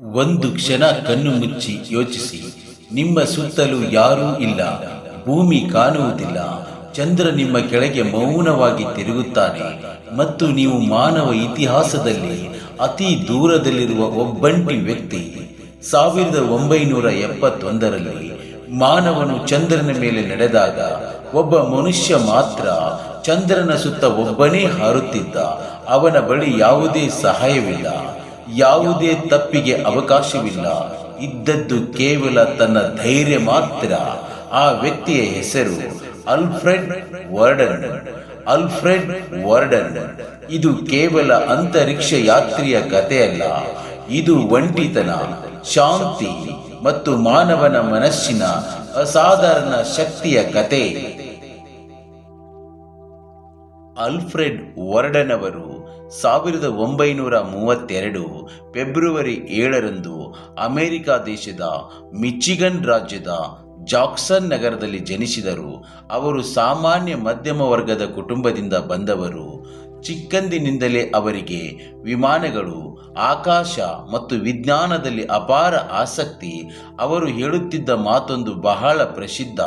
ಒಂದು ಕ್ಷಣ ಕಣ್ಣು ಮುಚ್ಚಿ ಯೋಚಿಸಿ, ನಿಮ್ಮ ಸುತ್ತಲೂ ಯಾರೂ ಇಲ್ಲ, ಭೂಮಿ ಕಾಣುವುದಿಲ್ಲ, ಚಂದ್ರ ನಿಮ್ಮ ಕೆಳಗೆ ಮೌನವಾಗಿ ತಿರುಗುತ್ತಾನೆ, ಮತ್ತು ನೀವು ಮಾನವ ಇತಿಹಾಸದಲ್ಲಿ ಅತಿ ದೂರದಲ್ಲಿರುವ ಒಬ್ಬಂಟಿ ವ್ಯಕ್ತಿ. ಸಾವಿರದ ಒಂಬೈನೂರ ಎಪ್ಪತ್ತೊಂದರಲ್ಲಿ ಮಾನವನು ಚಂದ್ರನ ಮೇಲೆ ನಡೆದಾಗ, ಒಬ್ಬ ಮನುಷ್ಯ ಮಾತ್ರ ಚಂದ್ರನ ಸುತ್ತ ಒಬ್ಬನೇ ಹಾರುತ್ತಿದ್ದ, ಅವನ ಬಳಿ ಯಾವುದೇ ಸಹಾಯವಿಲ್ಲ. ಯಾವುದೇ ತಪ್ಪಿಗೆ ಅವಕಾಶವಿಲ್ಲ. ಇದ್ದದ್ದು ಕೇವಲ ತನ್ನ ಧೈರ್ಯ ಮಾತ್ರ. ಆ ವ್ಯಕ್ತಿಯ ಹೆಸರು ಅಲ್ಫ್ರೆಡ್ ವರ್ಡನ್. ಅಲ್ಫ್ರೆಡ್ ವರ್ಡನ್. ಇದು ಕೇವಲ ಅಂತರಿಕ್ಷ ಯಾತ್ರಿಯ ಕಥೆಯಲ್ಲ. ಇದು ಒಂಟಿತನ, ಶಾಂತಿ ಮತ್ತು ಮಾನವನ ಮನಸ್ಸಿನ ಅಸಾಧಾರಣ ಶಕ್ತಿಯ ಕತೆ ಅಲ್ಫ್ರೆಡ್ ವರ್ಡನ್ ಅವರು ಸಾವಿರದ ಒಂಬೈನೂರ ಮೂವತ್ತೆರಡು ಫೆಬ್ರವರಿ ಏಳರಂದು ಅಮೆರಿಕ ದೇಶದ ಮಿಚಿಗನ್ ರಾಜ್ಯದ ಜಾಕ್ಸನ್ ನಗರದಲ್ಲಿ ಜನಿಸಿದರು. ಅವರು ಸಾಮಾನ್ಯ ಮಧ್ಯಮ ವರ್ಗದ ಕುಟುಂಬದಿಂದ ಬಂದವರು. ಚಿಕ್ಕಂದಿನಿಂದಲೇ ಅವರಿಗೆ ವಿಮಾನಗಳು, ಆಕಾಶ ಮತ್ತು ವಿಜ್ಞಾನದಲ್ಲಿ ಅಪಾರ ಆಸಕ್ತಿ. ಅವರು ಹೇಳುತ್ತಿದ್ದ ಮಾತೊಂದು ಬಹಳ ಪ್ರಸಿದ್ಧ.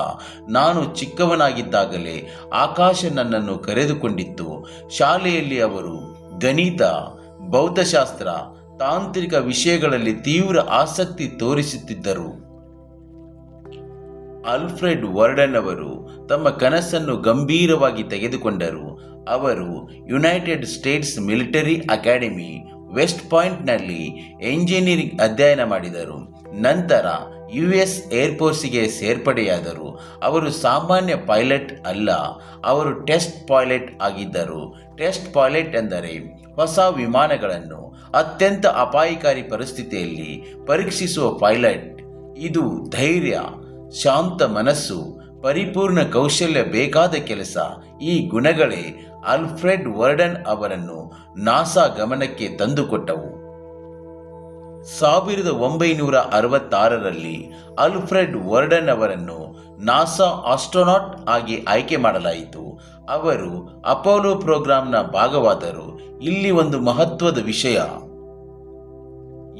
ನಾನು ಚಿಕ್ಕವನಾಗಿದ್ದಾಗಲೇ ಆಕಾಶ ನನ್ನನ್ನು ಕರೆದುಕೊಂಡಿತ್ತು. ಶಾಲೆಯಲ್ಲಿ ಅವರು ಗಣಿತ, ಭೌತಶಾಸ್ತ್ರ, ತಾಂತ್ರಿಕ ವಿಷಯಗಳಲ್ಲಿ ತೀವ್ರ ಆಸಕ್ತಿ ತೋರಿಸುತ್ತಿದ್ದರು. ಅಲ್ಫ್ರೆಡ್ ವರ್ಡನ್ ಅವರು ತಮ್ಮ ಕನಸನ್ನು ಗಂಭೀರವಾಗಿ ತೆಗೆದುಕೊಂಡರು. ಅವರು United States military academy west ಪಾಯಿಂಟ್ನಲ್ಲಿ ಎಂಜಿನಿಯರಿಂಗ್ ಅಧ್ಯಯನ ಮಾಡಿದರು. ನಂತರ ಯು ಎಸ್ ಏರ್ಫೋರ್ಸಿಗೆ ಸೇರ್ಪಡೆಯಾದರು. ಅವರು ಸಾಮಾನ್ಯ ಪೈಲಟ್ ಅಲ್ಲ, ಅವರು ಟೆಸ್ಟ್ ಪೈಲಟ್ ಆಗಿದ್ದರು. ಟೆಸ್ಟ್ ಪೈಲಟ್ ಎಂದರೆ ಹೊಸ ವಿಮಾನಗಳನ್ನು ಅತ್ಯಂತ ಅಪಾಯಕಾರಿ ಪರಿಸ್ಥಿತಿಯಲ್ಲಿ ಪರೀಕ್ಷಿಸುವ ಪೈಲಟ್. ಇದು ಧೈರ್ಯ, ಶಾಂತ ಮನಸ್ಸು ಪರಿಪೂರ್ಣ ಕೌಶಲ್ಯ ಬೇಕಾದ ಕೆಲಸ ಈ ಗುಣಗಳೇ ಅಲ್ಫ್ರೆಡ್ ವರ್ಡನ್ ಅವರನ್ನು ನಾಸಾ ಗಮನಕ್ಕೆ ತಂದುಕೊಟ್ಟವು. ಸಾವಿರದ ಒಂಬೈನೂರ ಅರವತ್ತಾರರಲ್ಲಿ ಅಲ್ಫ್ರೆಡ್ ವರ್ಡನ್ ಅವರನ್ನು ನಾಸಾ ಆಸ್ಟ್ರೋನಾಟ್ ಆಗಿ ಆಯ್ಕೆ ಮಾಡಲಾಯಿತು. ಅವರು ಅಪೋಲೋ ಪ್ರೋಗ್ರಾಂನ ಭಾಗವಾದರು. ಇಲ್ಲಿ ಒಂದು ಮಹತ್ವದ ವಿಷಯ.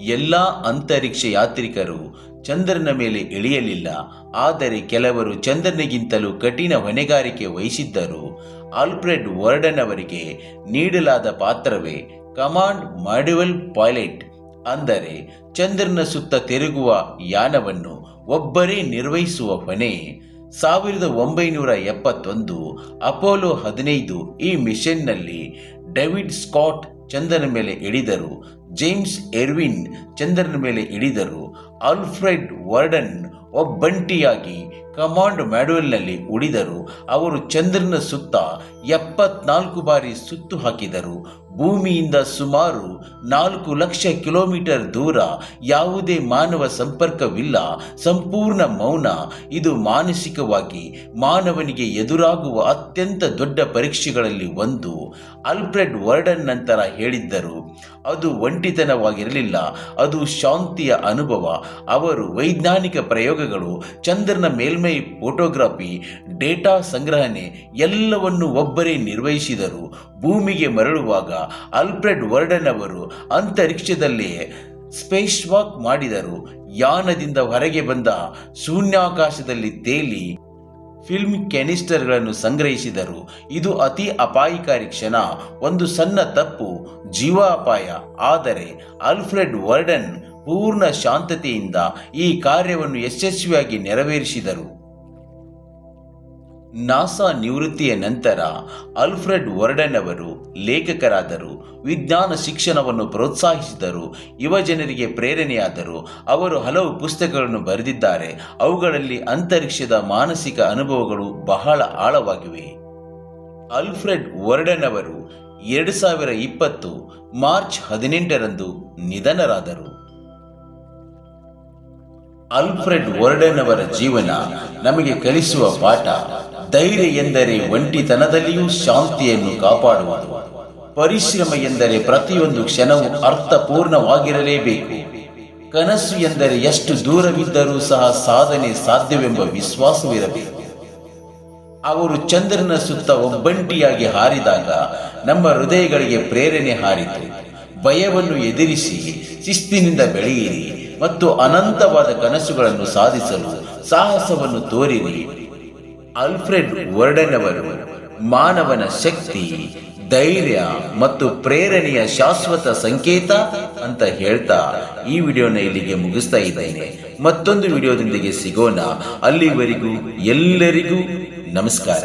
ಎಲ್ಲ ಅಂತರಿಕ್ಷ ಯಾತ್ರಿಕರು ಚಂದ್ರನ ಮೇಲೆ ಇಳಿಯಲಿಲ್ಲ ಆದರೆ ಕೆಲವರು ಚಂದ್ರನಿಗಿಂತಲೂ ಕಠಿಣ ಹೊಣೆಗಾರಿಕೆ ವಹಿಸಿದ್ದರು. ಆಲ್ಫ್ರೆಡ್ ವರ್ಡನ್ ಅವರಿಗೆ ನೀಡಲಾದ ಪಾತ್ರವೇ ಕಮಾಂಡ್ ಮಾಡ್ಯುವಲ್ ಪೈಲಟ್. ಅಂದರೆ ಚಂದ್ರನ ಸುತ್ತ ತಿರುಗುವ ಯಾನವನ್ನು ಒಬ್ಬರೇ ನಿರ್ವಹಿಸುವ ಹೊಣೆ. ಸಾವಿರದ ಒಂಬೈನೂರ ಎಪ್ಪತ್ತೊಂದು ಅಪೋಲೋ ಹದಿನೈದು ಈ ಮಿಷನ್ನಲ್ಲಿ ಡೇವಿಡ್ ಸ್ಕಾಟ್ ಚಂದ್ರನ ಮೇಲೆ ಇಳಿದರು ಜೇಮ್ಸ್ ಎರ್ವಿನ್ ಚಂದ್ರನ ಮೇಲೆ ಇಳಿದರು ಆಲ್ಫ್ರೆಡ್ ವರ್ಡನ್ ಒಬ್ಬಂಟಿಯಾಗಿ ಕಮಾಂಡ್ ಮ್ಯಾಡುವೆಲ್ನಲ್ಲಿ ಉಳಿದರು ಅವರು ಚಂದ್ರನ ಸುತ್ತ ಎಪ್ಪತ್ನಾಲ್ಕು ಬಾರಿ ಸುತ್ತು ಹಾಕಿದರು. ಭೂಮಿಯಿಂದ ಸುಮಾರು ನಾಲ್ಕು ಲಕ್ಷ ಕಿಲೋಮೀಟರ್ ದೂರ ಯಾವುದೇ ಮಾನವ ಸಂಪರ್ಕವಿಲ್ಲ. ಸಂಪೂರ್ಣ ಮೌನ. ಇದು ಮಾನಸಿಕವಾಗಿ ಮಾನವನಿಗೆ ಎದುರಾಗುವ ಅತ್ಯಂತ ದೊಡ್ಡ ಪರೀಕ್ಷೆಗಳಲ್ಲಿ ಒಂದು. ಅಲ್ಫ್ರೆಡ್ ವರ್ಡನ್ ನಂತರ ಹೇಳಿದ್ದರು, ಅದು ಒಂಟಿತನವಾಗಿರಲಿಲ್ಲ ಅದು ಶಾಂತಿಯ ಅನುಭವ. ಅವರು ವೈಜ್ಞಾನಿಕ ಪ್ರಯೋಗಗಳು, ಚಂದ್ರನ ಮೇಲ್ಮೈ ಫೋಟೋಗ್ರಾಫಿ, ಡೇಟಾ ಸಂಗ್ರಹಣೆ ಎಲ್ಲವನ್ನು ಒಬ್ಬರೇ ನಿರ್ವಹಿಸಿದರು. ಭೂಮಿಗೆ ಮರಳುವಾಗ ಅಲ್ಫ್ರೆಡ್ ವರ್ಡನ್ ಅವರು ಅಂತರಿಕ್ಷದಲ್ಲೇ ಸ್ಪೇಸ್ ವಾಕ್ ಮಾಡಿದರು. ಯಾನದಿಂದ ಹೊರಗೆ ಬಂದ ಶೂನ್ಯಾಕಾಶದಲ್ಲಿ ತೇಲಿ ಫಿಲ್ಮ್ ಕೆನಿಸ್ಟರ್ಗಳನ್ನು ಸಂಗ್ರಹಿಸಿದರು. ಇದು ಅತಿ ಅಪಾಯಕಾರಿ ಕ್ಷಣ. ಒಂದು ಸಣ್ಣ ತಪ್ಪು ಜೀವ ಅಪಾಯ ಆದರೆ ಆಲ್ಫ್ರೆಡ್ ವರ್ಡನ್ ಪೂರ್ಣ ಶಾಂತತೆಯಿಂದ ಈ ಕಾರ್ಯವನ್ನು ಯಶಸ್ವಿಯಾಗಿ ನೆರವೇರಿಸಿದರು. ನಾಸಾ ನಿವೃತ್ತಿಯ ನಂತರ ಅಲ್ಫ್ರೆಡ್ ವರ್ಡನ್ ಅವರು ಲೇಖಕರಾದರು, ವಿಜ್ಞಾನ ಶಿಕ್ಷಣವನ್ನು ಪ್ರೋತ್ಸಾಹಿಸಿದರು ಯುವಜನರಿಗೆ ಪ್ರೇರಣೆಯಾದರು. ಅವರು ಹಲವು ಪುಸ್ತಕಗಳನ್ನು ಬರೆದಿದ್ದಾರೆ. ಅವುಗಳಲ್ಲಿ ಅಂತರಿಕ್ಷದ ಮಾನಸಿಕ ಅನುಭವಗಳು ಬಹಳ ಆಳವಾಗಿವೆ. ಅಲ್ಫ್ರೆಡ್ ವರ್ಡನ್ ಅವರು ಎರಡು ಸಾವಿರ ಇಪ್ಪತ್ತು ಮಾರ್ಚ್ ಹದಿನೆಂಟರಂದು ನಿಧನರಾದರು. ಅಲ್ಫ್ರೆಡ್ ವರ್ಡನ್ ಅವರ ಜೀವನ ನಮಗೆ ಕಲಿಸುವ ಪಾಠ ಧೈರ್ಯ ಎಂದರೆ ಒಂಟಿತನದಲ್ಲಿಯೂ ಶಾಂತಿಯನ್ನು ಕಾಪಾಡುವುದು. ಪರಿಶ್ರಮ ಎಂದರೆ ಪ್ರತಿಯೊಂದು ಕ್ಷಣವೂ ಅರ್ಥಪೂರ್ಣವಾಗಿರಲೇಬೇಕು. ಕನಸು ಎಂದರೆ ಎಷ್ಟು ದೂರವಿದ್ದರೂ ಸಹ ಸಾಧನೆ ಸಾಧ್ಯವೆಂಬ ವಿಶ್ವಾಸವಿರಬೇಕು. ಅವರು ಚಂದ್ರನ ಸುತ್ತ ಒಬ್ಬಂಟಿಯಾಗಿ ಹಾರಿದಾಗ ನಮ್ಮ ಹೃದಯಗಳಿಗೆ ಪ್ರೇರಣೆ ಹಾರಿತು. ಭಯವನ್ನು ಎದುರಿಸಿ, ಶಿಸ್ತಿನಿಂದ ಬೆಳೆಯಿರಿ ಮತ್ತು ಅನಂತವಾದ ಕನಸುಗಳನ್ನು ಸಾಧಿಸಲು ಸಾಹಸವನ್ನು ತೋರಿರಿ. ಅಲ್ಫ್ರೆಡ್ ವರ್ಡನ್ ಅವರು ಮಾನವನ ಶಕ್ತಿ, ಧೈರ್ಯ ಮತ್ತು ಪ್ರೇರಣೆಯ ಶಾಶ್ವತ ಸಂಕೇತ ಅಂತ ಹೇಳ್ತಾ ಈ ವಿಡಿಯೋನ ಇಲ್ಲಿಗೆ ಮುಗಿಸ್ತಾ ಇದ್ದೇನೆ. ಮತ್ತೊಂದು ವಿಡಿಯೋದೊಂದಿಗೆ ಸಿಗೋಣ. ಅಲ್ಲಿವರೆಗೂ ಎಲ್ಲರಿಗೂ ನಮಸ್ಕಾರ.